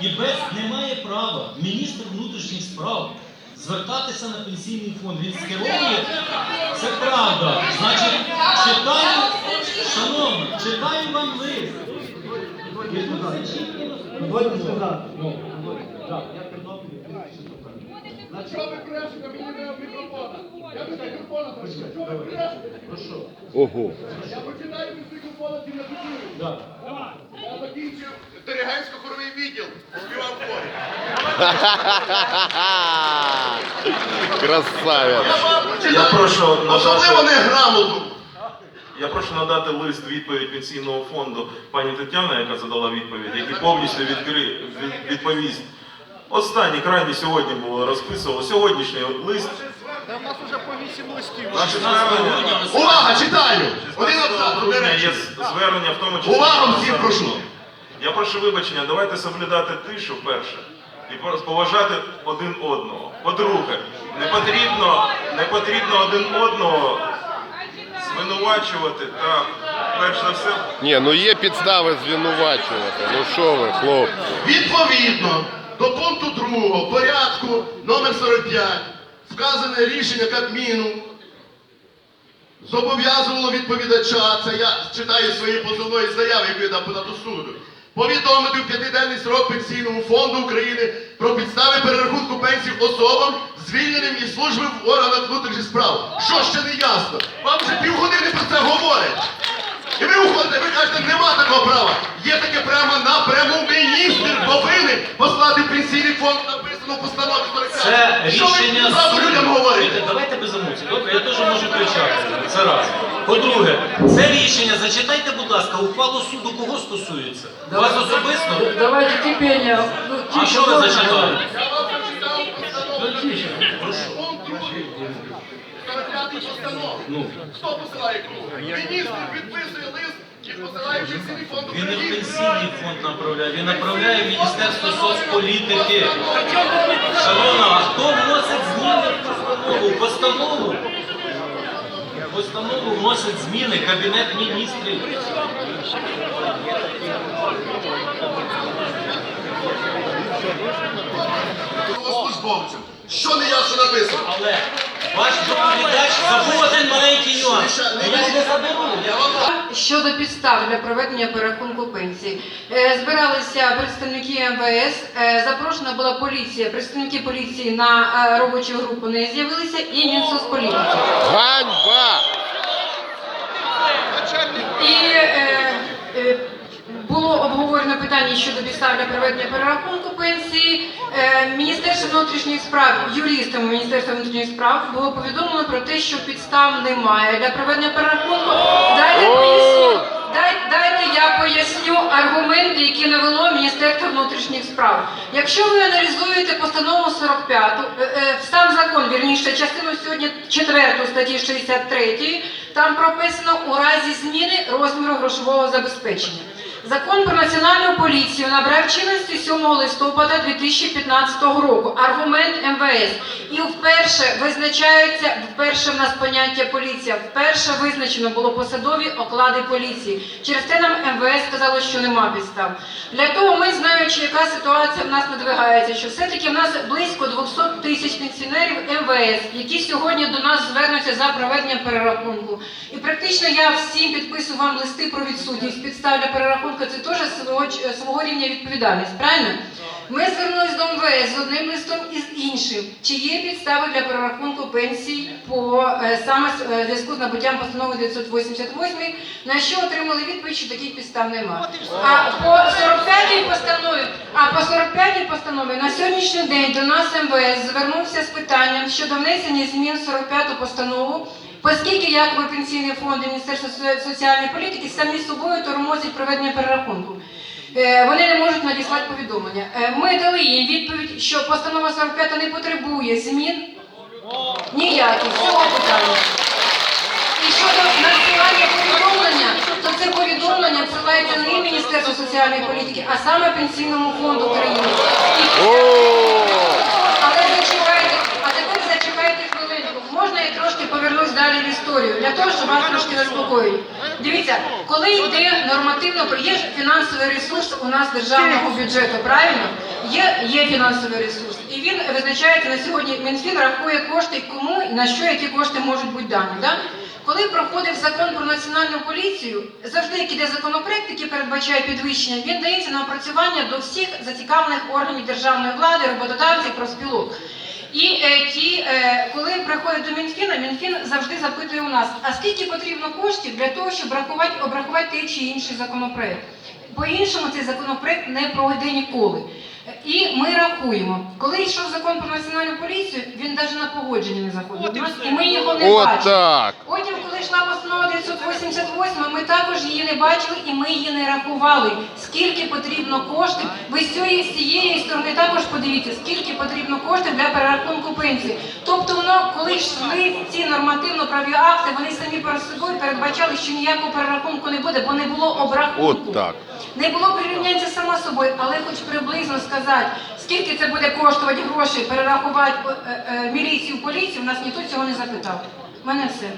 І без немає права міністр внутрішніх справ звертатися на пенсійний фонд. Він скеровує. Це правда. Значить, читаю, шановні, читаю вам лист. Дозвольте сказати. Що ви брешете? Мені не мікрофона. Я без мікрофона прийшов. Що ви брешете? Ого. Я починаю без мікрофона, ті не почую. Я закінчив Терегенсько-хоровий відділ. Співав хорі. Красавець. Я прошу Особливо надати, неграмоту. я прошу надати лист відповідь пенсійного фонду пані Тетяна, яка задала відповідь, який повністю відкри, від- відповість. Останній крайній сьогодні було розписувало. Сьогоднішній лист. Та в нас вже по вісім листів. Наше 16 звернення, Увага, читаю! Один 16 абзац, грудня речі. є звернення, в тому числі. Увагу нас. прошу. Я прошу вибачення, давайте соблюдати тишу перше і поважати один одного. По-друге, не потрібно, не потрібно один одного звинувачувати та перш за все Ні, ну є підстави звинувачувати. Ну що ви, хлопці? Відповідно до пункту 2 порядку номер 45 вказане рішення Кабміну зобов'язувало відповідача, це я читаю своєї позовної заяви, яку я дав до суду, повідомити в п'ятиденний срок Пенсійному фонду України про підстави перерахунку пенсій особам, звільненим із служби в органах внутрішніх справ. Що ще не ясно? Вам вже півгодини про це говорять. І ви уходите, ви кажете, нема такого права. Є таке право напряму міністр повинен послати пенсійний фонд, написано 45. Це рішення суду. людям говорите? Давайте без емоцій. Добре, я теж можу кричати. Це раз. По-друге, це рішення, зачитайте, будь ласка, ухвалу суду кого стосується? Вас особисто? Давайте терпіння. Ну, А тише, що ви зачитали? Ну, тише. Пункт другий. 45 постанов. Ну. Хто посилає? Міністр підписує лист і посилає в пенсійний фонд Він не в України. пенсійний фонд направляє, він направляє в Міністерство соцполітики. Шановна, а хто вносить зміни в постанову? Постанову? Вносить зміни Кабінет міністрів. Службовцям. Що не ясно написано? Але ваш доповідач забув один маленький нюанс. Я не заберу. Я вам Щодо підстав для проведення перерахунку пенсій, Е, збиралися представники МВС, е, запрошена була поліція, представники поліції на е, робочу групу не з'явилися і Мінсоцполітики. Ганьба! І е, е, було обговорено питання щодо підстав для проведення перерахунку пенсії. Е, Міністерство внутрішніх справ, юристами Міністерства внутрішніх справ було повідомлено про те, що підстав немає для проведення перерахунку. Дайте поясню. Дайте я поясню аргументи, які навело Міністерство внутрішніх справ. Якщо ви аналізуєте постанову 45, е, е, сам закон, вірніше, частину сьогодні 4 статті 63, там прописано у разі зміни розміру грошового забезпечення. Закон про національну поліцію набрав чинності 7 листопада 2015 року. Аргумент МВС. І вперше визначаються, вперше в нас поняття поліція, вперше визначено було посадові оклади поліції. Через це нам МВС сказало, що нема підстав. Для того ми, знаючи, яка ситуація в нас надвигається, що все-таки в нас близько 200 тисяч пенсіонерів МВС, які сьогодні до нас звернуться за проведенням перерахунку. І практично я всім підписую вам листи про відсутність підстав для перерахунку. Це теж свого, ч- свого рівня відповідальність, правильно? Ми звернулися до МВС з одним листом і з іншим. Чи є підстави для перерахунку пенсій по е, саме е, зв'язку з набуттям постанови 988, на що отримали відповідь, що таких підстав немає. А по 45-й постанові, а по 45-й постанові на сьогоднішній день до нас МВС звернувся з питанням щодо внесення змін в 45-ту постанову. Оскільки якоби пенсійний фонд і Міністерство соціальної політики самі собою тормозять проведення перерахунку. Е, Вони не можуть надіслати повідомлення. Е, Ми дали їм відповідь, що постанова 45 не потребує змін ніяких цього питання. І щодо надсилання повідомлення, то це повідомлення посилається не Міністерству соціальної політики, а саме Пенсійному фонду України. І О! але зачекайте, а тепер зачекайте хвилинку. Можна я трошки повернусь далі в історію? історію для того, щоб вас трошки. Дивіться, коли йде нормативно, є фінансовий ресурс у нас державного бюджету, правильно? Є, є фінансовий ресурс. І він визначається на сьогодні. Мінфін рахує кошти кому і на що які кошти можуть бути дані. Да? Коли проходив закон про національну поліцію, завжди як іде законопроект, який передбачає підвищення, він дається на опрацювання до всіх зацікавлених органів державної влади, роботодавців, профспілок. І е, ті, е, коли приходять до Мінфіна, Мінфін завжди запитує у нас, а скільки потрібно коштів для того, щоб рахувати, обрахувати той чи інший законопроект. По-іншому цей законопроект не пройде ніколи. І ми рахуємо, коли йшов закон про національну поліцію, він навіть на погодження не заходив. У нас- І ми його не От бачили. так. Потім, коли йшла постанова 988, ми також її не бачили і ми її не рахували. Скільки потрібно коштів? Ви з цієї, з цієї сторони також подивіться, скільки потрібно коштів для перерахунку пенсії. Тобто, воно, коли йшли ці нормативно-праві акти, вони самі перед собою передбачали, що ніякого перерахунку не буде, бо не було обрахунку. От так. Не було порівняння сама собою, але хоч приблизно сказати, скільки це буде коштувати грошей перерахувати е, е, міліцію, поліцію, у нас ніхто цього не запитав. У мене все.